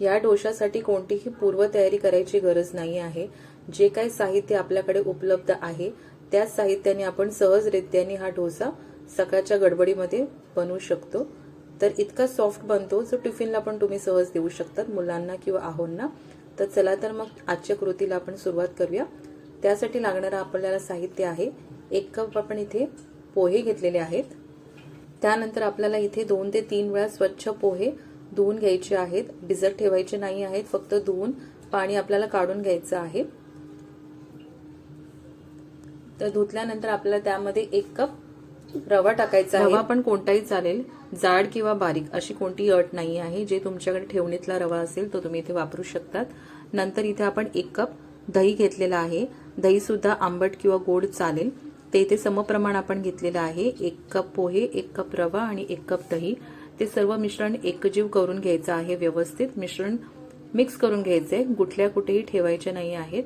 या डोशासाठी कोणतीही पूर्वतयारी करायची गरज नाही आहे. जे काही साहित्य आपल्याकडे उपलब्ध आहे त्याच साहित्याने आपण सहजरित्याने हा डोसा सकाळच्या गडबडीमध्ये बनवू शकतो. तर इतका सॉफ्ट बनतो जो टिफिनला पण तुम्ही सहज देऊ शकतात मुलांना किंवा आहोंना. तर चला तर मग आजच्या कृतीला आपण सुरुवात करूया. त्यासाठी लागणारं आपल्याला साहित्य आहे एक कप आपण इथे पोहे घेतलेले आहेत. त्यानंतर आपल्याला इथे दोन ते तीन वेळा स्वच्छ पोहे धुवून घ्यायचे आहेत. भिजत ठेवायचे नाही आहेत. फक्त धुवून पाणी आपल्याला काढून घ्यायचं आहे. तर धुतल्यानंतर आपल्याला त्यामध्ये एक कप रवा टाकायचा आहे. रवा पण कोणताही चालेल. जाड किंवा बारीक अशी कोणती अट नाही आहे. जे तुमच्याकडे ठेवणीतला रवा असेल तो तुम्ही इथे वापरू शकतात. नंतर इथे आपण एक कप दही घेतलेला आहे. दही सुद्धा आंबट किंवा गोड चालेल. ते इथे समप्रमाण आपण घेतलेलं आहे. एक कप पोहे एक कप रवा आणि एक कप दही. ते सर्व मिश्रण एकजीव करून घ्यायचं आहे व्यवस्थित. मिश्रण मिक्स करून घ्यायचंय. गुठल्या कुठेही ठेवायचे नाही आहेत.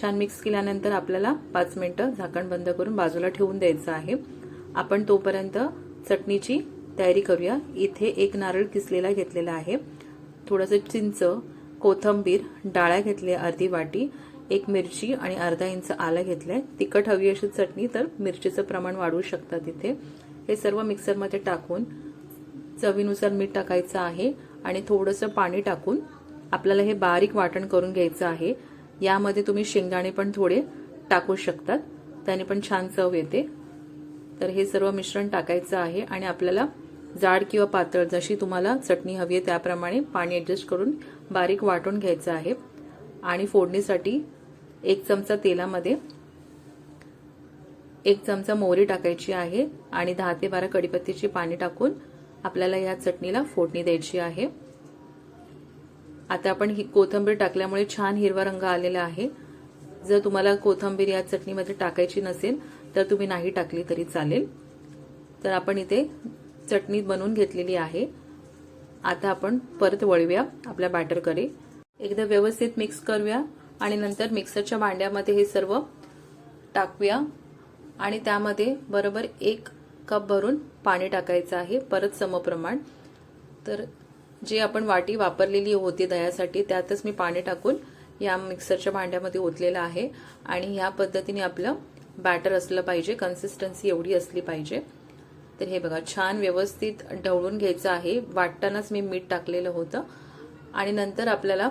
छान मिक्स केल्यानंतर आपल्याला पाच मिनिटं झाकण बंद करून बाजूला ठेवून द्यायचं आहे. आपण तोपर्यंत चटणीची तयारी करूया. इथे एक नारळ किसलेला घेतलेला आहे. थोडंसं चिंच कोथंबीर डाळ्या घेतल्या अर्धी वाटी. एक मिरची आणि अर्धा इंच आलं घेतलंय. तिखट हवी अशी चटणी तर मिरचीचं प्रमाण वाढवू शकता तिथे. हे सर्व मिक्सरमध्ये टाकून चवीनुसार मीठ टाकायचं आहे आणि थोडंसं पाणी टाकून आपल्याला हे बारीक वाटण करून घ्यायचं आहे. यामध्ये तुम्ही शेंगदाणे पण थोडे टाकू शकतात. त्याने पण छान चव येते. तर हे सर्व मिश्रण टाकायचं आहे आणि आपल्याला जाड किंवा पातळ जशी तुम्हाला चटणी हवी आहे त्याप्रमाणे पाणी ऍडजस्ट करून बारीक वाटून घ्यायचं आहे. आणि फोडणीसाठी एक चमचा तेलामध्ये एक चमचा मोहरी टाकायची आहे आणि दहा ते बारा कडीपत्तीची पाणी टाकून आपल्याला या चटणीला फोडणी द्यायची आहे. आता आपण ही कोथंबीर टाकल्यामुळे छान हिरवा रंग आलेला आहे. जर तुम्हाला कोथंबीर या चटणीमध्ये टाकायची नसेल तर तुम्ही नाही टाकली तरी चालेल. तर आपण इथे चटणी बनवून घेतलेली आहे. आता आपण परत वळूया आपल्या बॅटरकडे एकदा व्यवस्थित मिक्स करूया. आणि नंतर मिक्सरच्या भांड्यामध्ये हे सर्व टाकूया. आणि त्यामध्ये बरोबर एक कप भरून पाणी टाकायचं आहे परत समप्रमाण. तर जे आपण वाटी वापरलेली होती दह्यासाठी त्यातच मी पाणी टाकून या मिक्सरच्या भांड्यामध्ये ओतलेलं आहे. आणि ह्या पद्धतीने आपलं बॅटर असलं पाहिजे कन्सिस्टन्सी एवढी असली पाहिजे. तर हे बघा छान व्यवस्थित ढवळून घ्यायचं आहे. वाटतानाच मी मीठ टाकलेलं होतं. आणि नंतर आपल्याला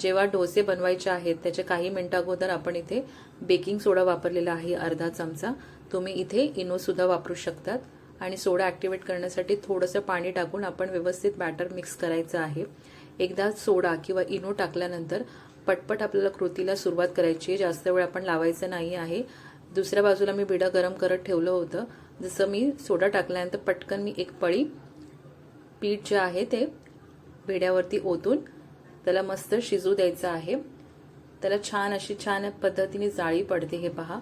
जेव्हा डोसे बनवायचे आहेत त्याच्या काही मिनटं अगोदर आपण इथे बेकिंग सोडा वापरलेला आहे अर्धा चमचा. तुम्ही इथे इनोसुद्धा वापरू शकतात. आणि सोडा ॲक्टिवेट करण्यासाठी थोडंसं पाणी टाकून आपण व्यवस्थित बॅटर मिक्स करायचं आहे. एकदा सोडा किंवा इनो टाकल्यानंतर पटपट आपल्याला कृतीला सुरुवात करायची आहे. जास्त वेळ आपण लावायचं नाही आहे. दुसऱ्या बाजूला मी बिडा गरम करत ठेवलं होतं. जसं मी सोडा टाकल्यानंतर पटकन मी एक पळी पीठ जे आहे ते भिड्यावरती ओतून त्याला मस्त शिजू द्यायचं आहे. त्याला छान अशी छान पद्धतीने जाळी पडते हे पहा.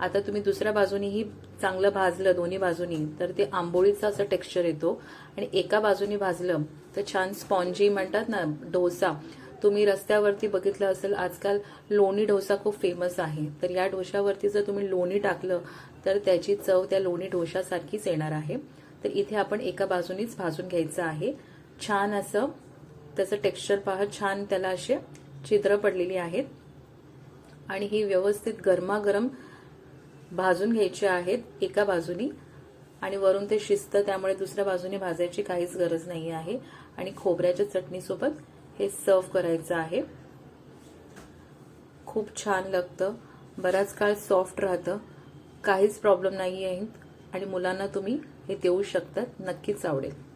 आता तुम्ही दुसऱ्या बाजूनीही चांगलं भाजलं दोन्ही बाजूनी तर ते आंबोळीचं असं टेक्स्चर येतो. आणि एका बाजूनी भाजलं तर छान स्पॉन्जी म्हणतात ना डोसा. तुम्ही रस्त्यावरती बघितलं असेल आजकाल लोणी डोसा खूप फेमस आहे. तर या डोशावरती जर तुम्ही लोणी टाकलं तर त्याची चव त्या लोणी डोशासारखीच येणार आहे. तर इथे आपण एका बाजूनीच भाजून घ्यायचं आहे. छान असं त्याचं टेक्स्चर पहा छान त्याला असे छिद्र पडलेली आहेत. आणि ही व्यवस्थित गरमागरम भाजून घ्यायची आहेत एका बाजूनी. आणि वरून ते शिस्त त्यामुळे दुसऱ्या बाजूने भाजायची काहीच गरज नाही आहे. आणि खोबऱ्याच्या चटणीसोबत हे सर्व करायचं आहे. खूप छान लागतं. बराच काळ सॉफ्ट राहतं. काहीच प्रॉब्लेम नाही आहे आणि मुलांना तुम्ही हे देऊ शकतात. नक्कीच आवडेल.